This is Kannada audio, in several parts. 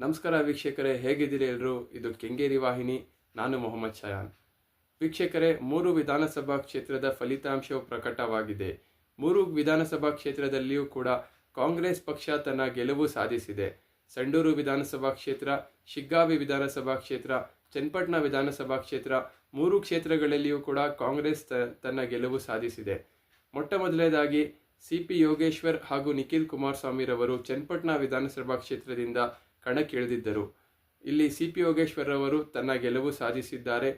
ನಮಸ್ಕಾರ ವೀಕ್ಷಕರೇ, ಹೇಗಿದ್ದೀರಿ ಎಲ್ಲರೂ? ಇದು ಕೆಂಗೇರಿ ವಾಹಿನಿ, ನಾನು ಮೊಹಮ್ಮದ್ ಶಯಾನ್. ವೀಕ್ಷಕರೇ, ಮೂರು ವಿಧಾನಸಭಾ ಕ್ಷೇತ್ರದ ಫಲಿತಾಂಶವು ಪ್ರಕಟವಾಗಿದೆ. ಮೂರು ವಿಧಾನಸಭಾ ಕ್ಷೇತ್ರದಲ್ಲಿಯೂ ಕೂಡ ಕಾಂಗ್ರೆಸ್ ಪಕ್ಷ ತನ್ನ ಗೆಲುವು ಸಾಧಿಸಿದೆ. ಸಂಡೂರು ವಿಧಾನಸಭಾ ಕ್ಷೇತ್ರ, ಶಿಗ್ಗಾವಿ ವಿಧಾನಸಭಾ ಕ್ಷೇತ್ರ, ಚನ್ನಪಟ್ಟಣ ವಿಧಾನಸಭಾ ಕ್ಷೇತ್ರ, ಮೂರು ಕ್ಷೇತ್ರಗಳಲ್ಲಿಯೂ ಕೂಡ ಕಾಂಗ್ರೆಸ್ ತನ್ನ ಗೆಲುವು ಸಾಧಿಸಿದೆ. ಮೊಟ್ಟ ಮೊದಲನೇದಾಗಿ ಸಿ ಪಿ ಯೋಗೇಶ್ವರ್ ಹಾಗೂ ನಿಖಿಲ್ ಕುಮಾರಸ್ವಾಮಿರವರು ಚನ್ನಪಟ್ಟಣ ವಿಧಾನಸಭಾ ಕ್ಷೇತ್ರದಿಂದ ಕಣಕ್ಕಿಳಿದಿದ್ದರು ಇಲ್ಲಿ ಸಿ. ಪಿ. ಯೋಗೇಶ್ವರ್ ಅವರು ತನ್ನ ಗೆಲುವು ಸಾಧಿಸಿದ್ದಾರೆ.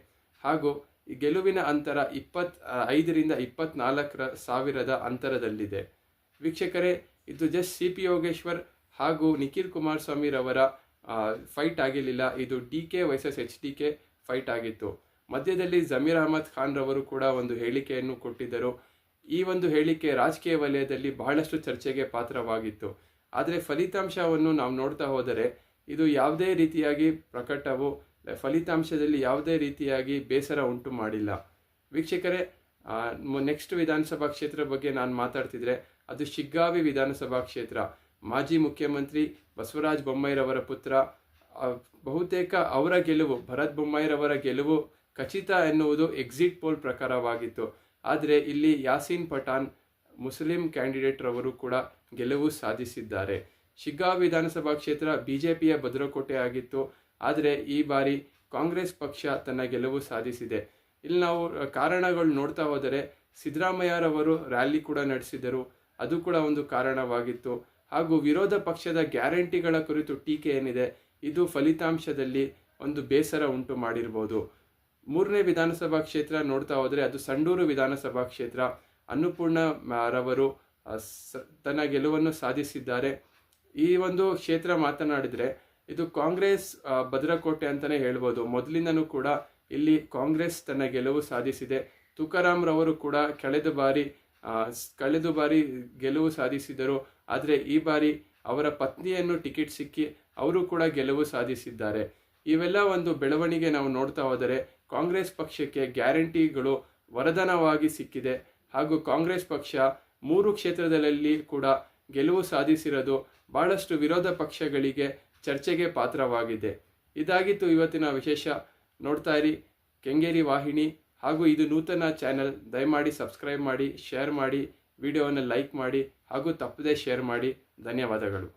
ಹಾಗೂ ಗೆಲುವಿನ ಅಂತರ ಇಪ್ಪತ್ ಐದರಿಂದ ಇಪ್ಪತ್ನಾಲ್ಕರ ಸಾವಿರದ ಅಂತರದಲ್ಲಿದೆ. ವೀಕ್ಷಕರೇ, ಇದು ಜಸ್ಟ್ ಸಿ. ಪಿ. ಯೋಗೇಶ್ವರ್ ಹಾಗೂ ನಿಖಿಲ್ ಕುಮಾರಸ್ವಾಮಿರವರ ಫೈಟ್ ಆಗಿರಲಿಲ್ಲ. ಇದು D. K. Versus H. D. K. Fight ಆಗಿತ್ತು. ಮಧ್ಯದಲ್ಲಿ ಜಮೀರ್ ಅಹಮದ್ ಖಾನ್ ರವರು ಕೂಡ ಒಂದು ಹೇಳಿಕೆಯನ್ನು ಕೊಟ್ಟಿದ್ದರು. ಈ ಒಂದು ಹೇಳಿಕೆ ರಾಜಕೀಯ ವಲಯದಲ್ಲಿ ಬಹಳಷ್ಟು ಚರ್ಚೆಗೆ ಪಾತ್ರವಾಗಿತ್ತು. ಆದರೆ ಫಲಿತಾಂಶವನ್ನು ನಾವು ನೋಡ್ತಾ ಹೋದರೆ ಇದು ಯಾವುದೇ ರೀತಿಯಾಗಿ ಪ್ರಕಟವು ಫಲಿತಾಂಶದಲ್ಲಿ ಯಾವುದೇ ರೀತಿಯಾಗಿ ಬೇಸರ ಉಂಟು ಮಾಡಿಲ್ಲ. ವೀಕ್ಷಕರೇ ನೆಕ್ಸ್ಟ್ ವಿಧಾನಸಭಾ ಕ್ಷೇತ್ರ ಬಗ್ಗೆ ನಾನು ಮಾತಾಡ್ತಿದ್ರೆ ಅದು ಶಿಗ್ಗಾವಿ ವಿಧಾನಸಭಾ ಕ್ಷೇತ್ರ. ಮಾಜಿ ಮುಖ್ಯಮಂತ್ರಿ ಬಸವರಾಜ ಬೊಮ್ಮಾಯಿರವರ ಪುತ್ರ ಬಹುತೇಕ ಅವರ ಗೆಲುವು, ಭರತ್ ಬೊಮ್ಮಾಯಿರವರ ಗೆಲುವು ಖಚಿತ ಎನ್ನುವುದು ಎಕ್ಸಿಟ್ ಪೋಲ್ ಪ್ರಕಾರವಾಗಿತ್ತು. ಆದರೆ ಇಲ್ಲಿ ಯಾಸೀನ್ ಪಠಾನ್ ಮುಸ್ಲಿಂ ಕ್ಯಾಂಡಿಡೇಟ್ ರವರು ಕೂಡ ಗೆಲುವು ಸಾಧಿಸಿದ್ದಾರೆ. ಶಿಗ್ಗಾಂವ್ ವಿಧಾನಸಭಾ ಕ್ಷೇತ್ರ ಬಿಜೆಪಿಯ ಭದ್ರಕೋಟೆ ಆಗಿತ್ತು. ಆದರೆ ಈ ಬಾರಿ ಕಾಂಗ್ರೆಸ್ ಪಕ್ಷ ತನ್ನ ಗೆಲುವು ಸಾಧಿಸಿದೆ. ಇಲ್ಲಿ ನಾವು ಕಾರಣಗಳು ನೋಡ್ತಾ ಹೋದರೆ ಸಿದ್ದರಾಮಯ್ಯರವರು ರ್ಯಾಲಿ ಕೂಡ ನಡೆಸಿದರು. ಅದು ಕೂಡ ಒಂದು ಕಾರಣವಾಗಿತ್ತು. ಹಾಗೂ ವಿರೋಧ ಪಕ್ಷದ ಗ್ಯಾರಂಟಿಗಳ ಕುರಿತು ಟೀಕೆ ಏನಿದೆ, ಇದು ಫಲಿತಾಂಶದಲ್ಲಿ ಒಂದು ಬೇಸರ ಉಂಟು ಮಾಡಿರ್ಬೋದು. ಮೂರನೇ ವಿಧಾನಸಭಾ ಕ್ಷೇತ್ರ ನೋಡ್ತಾ ಹೋದರೆ ಅದು ಸಂಡೂರು ವಿಧಾನಸಭಾ ಕ್ಷೇತ್ರ. ಅನ್ನಪೂರ್ಣ ರವರು ತನ್ನ ಗೆಲುವನ್ನು ಸಾಧಿಸಿದ್ದಾರೆ. ಈ ಒಂದು ಕ್ಷೇತ್ರ ಮಾತನಾಡಿದರೆ, ಇದು ಕಾಂಗ್ರೆಸ್ ಭದ್ರಕೋಟೆ ಅಂತಲೇ ಹೇಳ್ಬೋದು. ಮೊದಲಿಂದನೂ ಕೂಡ ಇಲ್ಲಿ ಕಾಂಗ್ರೆಸ್ ತನ್ನ ಗೆಲುವು ಸಾಧಿಸಿದೆ. ತುಕಾರಾಮ್ರವರು ಕೂಡ ಕಳೆದ ಬಾರಿ ಕಳೆದ ಬಾರಿ ಗೆಲುವು ಸಾಧಿಸಿದರು. ಆದರೆ ಈ ಬಾರಿ ಅವರ ಪತ್ನಿಯನ್ನು ಟಿಕೆಟ್ ಸಿಕ್ಕಿ ಅವರು ಕೂಡ ಗೆಲುವು ಸಾಧಿಸಿದ್ದಾರೆ. ಇವೆಲ್ಲ ಒಂದು ಬೆಳವಣಿಗೆ ನಾವು ನೋಡ್ತಾ ಹೋದರೆ, ಕಾಂಗ್ರೆಸ್ ಪಕ್ಷಕ್ಕೆ ಗ್ಯಾರಂಟಿಗಳು ವರದಾನವಾಗಿ ಸಿಕ್ಕಿದೆ. ಹಾಗೂ ಕಾಂಗ್ರೆಸ್ ಪಕ್ಷ ಮೂರು ಕ್ಷೇತ್ರದಲ್ಲಿ ಕೂಡ ಗೆಲುವು ಸಾಧಿಸಿರೋದು ಬಹಳಷ್ಟು ವಿರೋಧ ಪಕ್ಷಗಳಿಗೆ ಚರ್ಚೆಗೆ ಪಾತ್ರವಾಗಿದೆ. ಇದಾಗಿತ್ತು ಇವತ್ತಿನ ವಿಶೇಷ. ನೋಡ್ತಾ ಇರಿ ಕೆಂಗೇರಿ ವಾಹಿನಿ ಹಾಗೂ ಇದು ನೂತನ ಚಾನೆಲ್. ದಯಮಾಡಿ ಸಬ್ಸ್ಕ್ರೈಬ್ ಮಾಡಿ, ಶೇರ್ ಮಾಡಿ, ವಿಡಿಯೋವನ್ನು ಲೈಕ್ ಮಾಡಿ ಹಾಗೂ ತಪ್ಪದೇ ಶೇರ್ ಮಾಡಿ. ಧನ್ಯವಾದಗಳು.